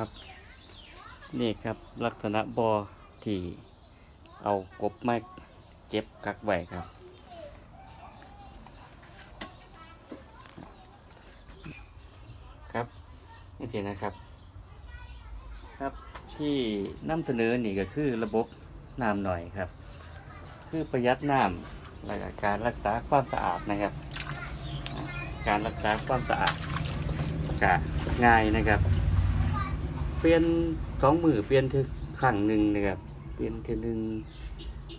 ครับ นี่ครับลักษณะบอที่เอากบมาเก็บกักไว้ครับ ครับนี่สินะครับ ครับที่นำเสนอนี่ก็คือระบบน้ำหน่อยครับ คือประหยัดน้ำและการรักษาความสะอาดนะครับ การรักษาความสะอาดก็ง่ายนะครับ ปลี่ยนสองมือเปลี่ยนถึงครั้งหนึ่งนะครับ เปลี่ยนทีหนึ่ง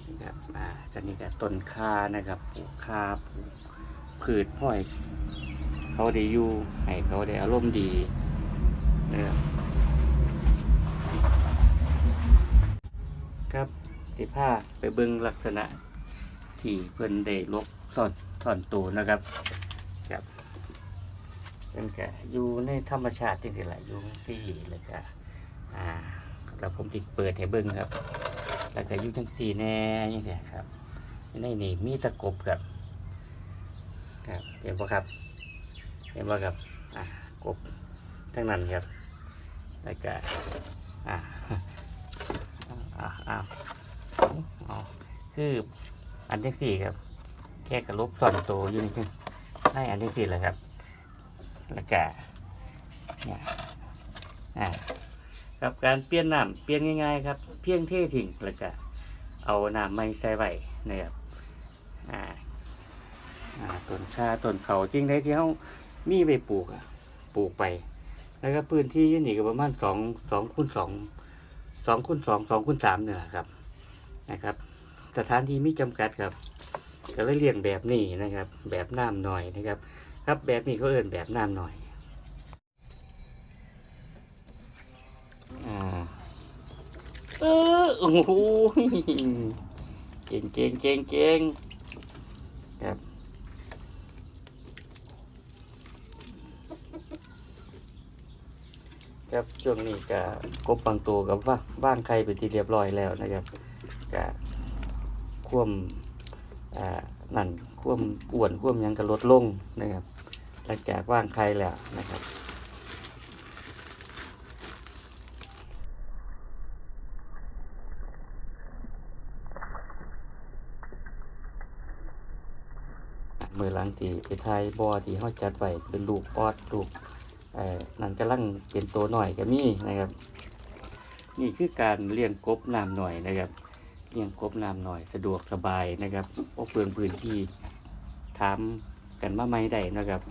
นะครับอ่าจะนี่ก็ต้นคานะครับปลูกคาปลูกพืชห้อยเขาได้อยู่ให้เขาได้อารมณ์ดีนะครับครับสิผ้าไปเบิ่งลักษณะที่เพิ่อนได้ลบถอนถอนตูนะครับครับเพิ่นก็อยู่ในธรรมชาติจริงๆแหละอยู่ที่แล้วก็ อ่าแล้วผมติดเปิดให้เบิ่งครับแล้วก็อยู่ทั้งสี่แน่ยังไงครับในนี่มีตะกบครับครับเห็นปะครับ เห็นว่าครับอ่ากบทั้งนั้นครับแล้วก็อ่าอ่าวอ่าอ๋อคืออันที่สี่ครับ แค่กระลบส่อนโตวอยู่นี่คือให้อันที่สี่เลยครับ แล้วก็เนี่ยอ่า กับการเปลี่ยนน้ำเปลี่ยนง่ายๆครับเพียงเท่ทิ้งแล้วก็เอาน้ำไม่ใส่ไว้นะครับอ่าอ่าต้นชาต้นเขาจริงได้ที่เขามีไปปลูกอะปลูกไป แล้วก็พื้นที่ยี่นี่ก็ประมาณสองสองคูณสองสองคูณสองสองคูณสามเนี่ยครับนะครับ สถานที่มีจำกัดครับก็เลยเลี้ยงแบบนี้นะครับ แบบน้ำหน่อยนะครับ ครับแบบนี้เขาเอิ้นแบบน้ำหน่อย อ่าเออโอ้โหเก่งเก่งเก่งเก่งครับครับช่วงนี้ก็กบบางตัวกับว่าบ้างใครเป็นที่เรียบร้อยแล้วนะครับก็ควมอ่านั่นควมอ้วนควมหยังก็ลดลงนะครับหลังจากว่างใครแล้วนะครับ มือหลังที่ไปทายบอที่เขาจัดไว้เป็นลูกออดลูกเอ่อนั่นกำลังเป็นตัวหน่อยก็มีนะครับ นี่คือการเลี้ยงกบน้ำหน่อยนะครับเลี้ยงกบน้ำหน่อยสะดวกสบายนะครับโอ้เปลืองพื้นที่ถามกันมาไม่ได้นะครับ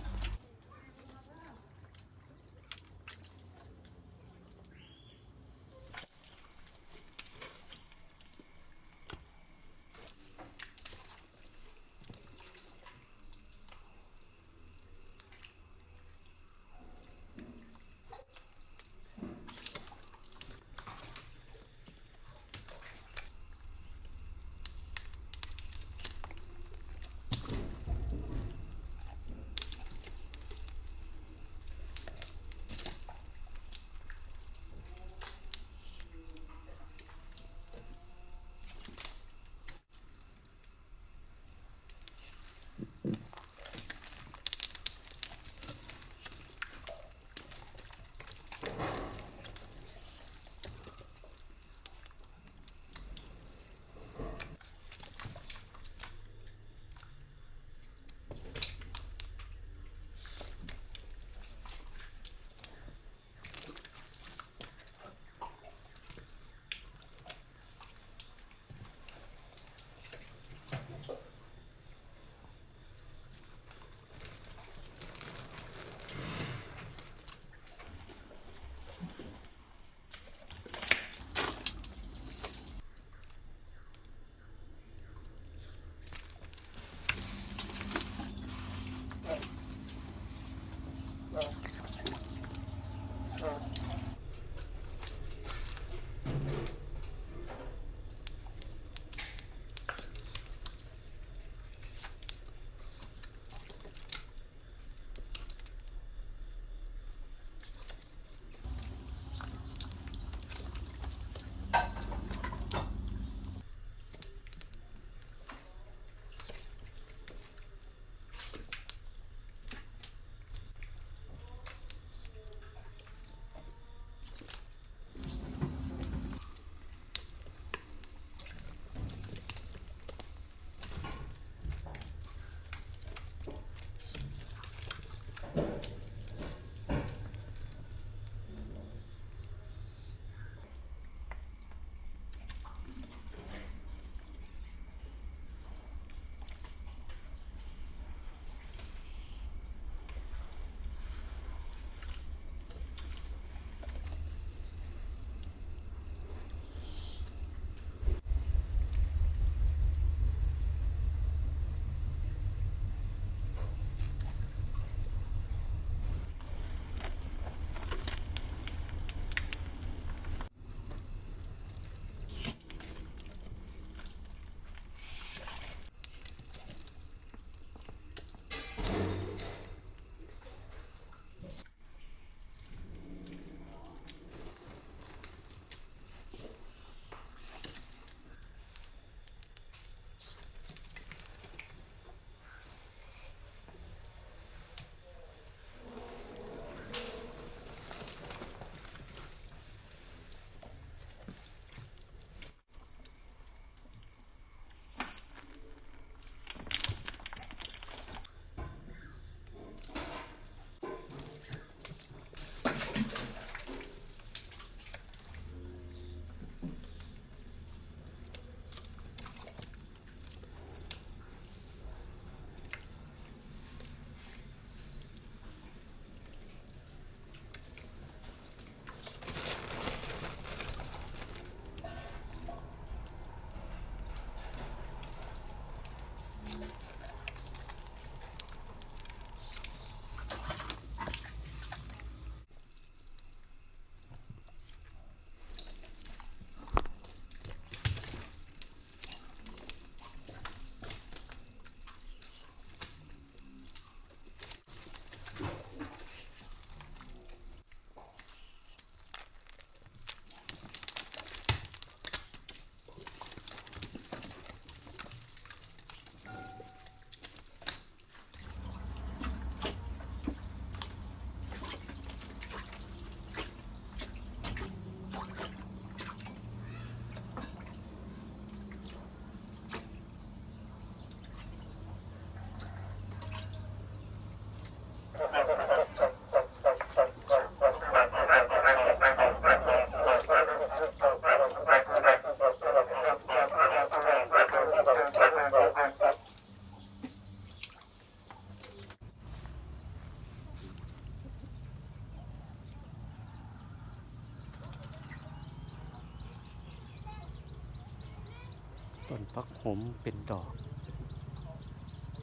ต้นพักหมเป็นดอก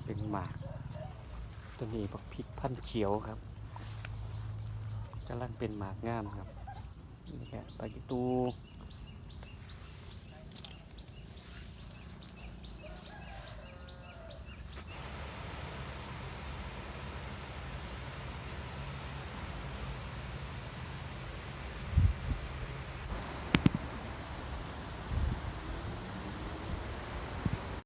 เป็นหมาก ตัวนี้บักพริกพันธุ์เขียวครับกำลังเป็นหมากงามครับนี่แหละปลากิตู